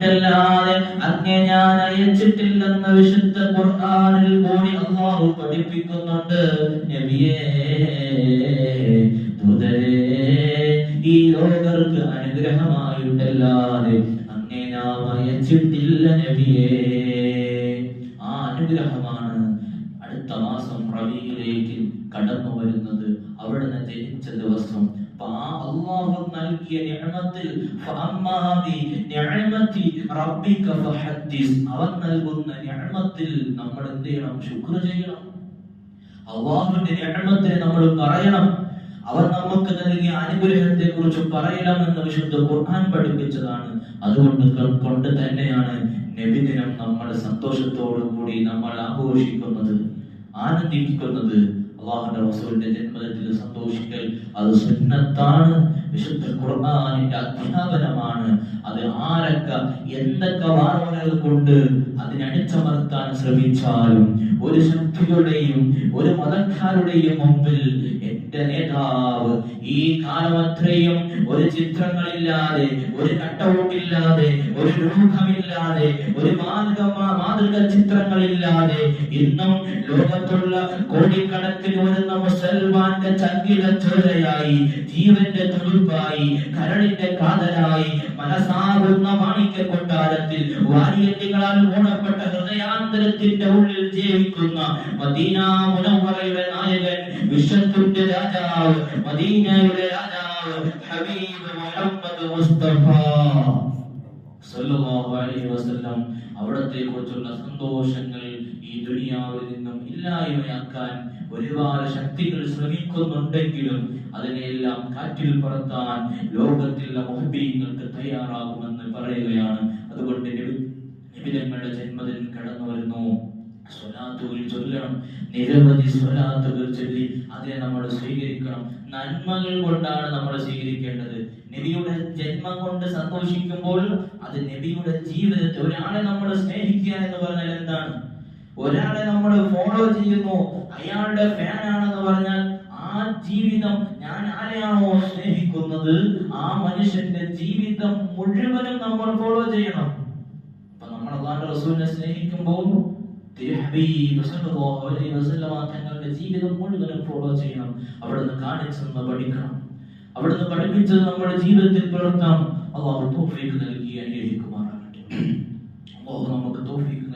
അല്ലാതെ അങ്ങേ ഞാൻ അയച്ചിട്ടില്ലെന്ന് വിശുദ്ധ ഖുർആനിൽ കൂടി അള്ളാഹു പഠിപ്പിക്കുന്നുണ്ട്. നബിയേ ഈ ലോകർക്ക് അനുഗ്രഹമായിട്ടല്ലാതെ അങ്ങേ ഞാൻ അയച്ചിട്ടില്ല നബിയേ. ആ അനുഗ്രഹമാണ് അടുത്ത മാസം റബിയിലേക്ക് കടന്നു വരുന്നത് അവിടുന്ന് ജനിച്ച ദിവസം നൽകിയ ഫഹദ്ദിസ്. അവൻ നൽകുന്ന നമ്മൾ ശുക്ർ ചെയ്യണം. നമ്മൾ പറയണം. അവൻ നമുക്ക് നൽകിയ അനുഗ്രഹത്തെ കുറിച്ച് പറയണമെന്ന് വിശുദ്ധ ഖുർആൻ പഠിപ്പിച്ചതാണ്. അതുകൊണ്ട് കൊണ്ട് തന്നെയാണ് നബിദിനം നമ്മൾ സന്തോഷത്തോടു കൂടി നമ്മൾ ആഘോഷിക്കുന്നത് ആനന്ദിക്കുന്നത്. അള്ളാഹുന്റെ റസൂലിന്റെ ജന്മദിനത്തിൽ സന്തോഷിക്കൽ അത് സുന്നത്താണ്. വിശുദ്ധ ഖുർആനിന്റെ അധ്യാപനമാണ്. അത് ആരൊക്കെ എന്തൊക്കെ വാർത്തകൾ കൊണ്ട് അതിനടിച്ചമർത്താൻ ശ്രമിച്ചാലും ഒരു ശക്തിയുടെയും ഒരു മതക്കാരുടെയും മുമ്പിൽ എന്റെ നേതാവ് ഈ കാലമത്രയും ഒരു ചിത്രങ്ങളില്ലാതെ ഒരു കട്ടൗട്ടില്ലാതെ ഒരു രൂപമില്ലാതെ ഒരു മാതൃക മാതൃക ചിത്രങ്ങളില്ലാതെ ഇന്നും ലോകത്തുള്ള കോടിക്കണക്കിന് വരുന്ന മുസൽമാന്റെ ചങ്കിട ചോരയായി ജീവന്റെ തുടുപ്പായി കരളിന്റെ കാതലായി മനസ്സാകുന്ന മാണിക്യ കൊട്ടാരത്തിൽ വാരിയല്ലികളാൽ മൂടപ്പെട്ട ഹൃദയാന്തരത്തിന്റെ ഉള്ളിൽ ജീവിക്കുന്ന മദീന മുനവറയുടെ നായകൻ വിശ്വത്തിന്റെ രാജാവ് മദീനയുടെ രാജാവ് ഹബീബ് മുഹമ്മദ് മുസ്തഫ. വസല്ലം അവിടത്തെ കുറിച്ചുള്ള സന്തോഷങ്ങൾ ഈ ദുനിയാവിൽ നിന്നും ഇല്ലായ്മയാക്കാൻ ഒരുപാട് ശക്തികൾ ശ്രമിക്കുന്നുണ്ടെങ്കിലും അതിനെല്ലാം കാറ്റിൽ പറത്താൻ ലോകത്തിലുള്ള മുഹബീങ്ങൾക്ക് തയ്യാറാകുമെന്ന് പറയുകയാണ്. അതുകൊണ്ട് സ്വലാത്തുകൾ ചൊല്ലണം. നിരവധി സ്വലാത്തുകൾ ചൊല്ലി അതിനെ നമ്മൾ സ്വീകരിക്കണം. നന്മകൾ കൊണ്ടാണ് നമ്മൾ സ്വീകരിക്കേണ്ടത്. നബിയുടെ ജന്മം കൊണ്ട് സന്തോഷിക്കുമ്പോൾ അത് നബിയുടെ ജീവിതത്തെ ഒരാളെ നമ്മൾ സ്നേഹിക്കുക എന്ന് പറഞ്ഞാൽ എന്താണ്? ഒരാളെ നമ്മൾ ഫോളോ ചെയ്യുന്നു. അയാളുടെ ഫാനാണെന്ന് പറഞ്ഞാൽ ആ ജീവിതം ഞാൻ ആരെയാണോ സ്നേഹിക്കുന്നത്? ആ മനുഷ്യന്റെ ജീവിതം മുഴുവനും നമ്മൾ ഫോളോ ചെയ്യണം. അള്ളാഹുന്റെ റസൂലിനെ സ്നേഹിക്കുമ്പോൾ തങ്ങളുടെ ജീവിതം മുഴുവനും ഫോളോ ചെയ്യണം. അവിടുന്ന് കാണിച്ചെന്ന് പഠിക്കണം. അവിടുന്ന് പഠിപ്പിച്ചത് നമ്മുടെ ജീവിതത്തിൽ പുലർത്താം അള്ളാഹു തൗഫീഖ് നൽകി അനുഗ്രഹിക്കുമാറാകട്ടെ. അള്ളാഹു നമുക്ക് തൗഫീഖ്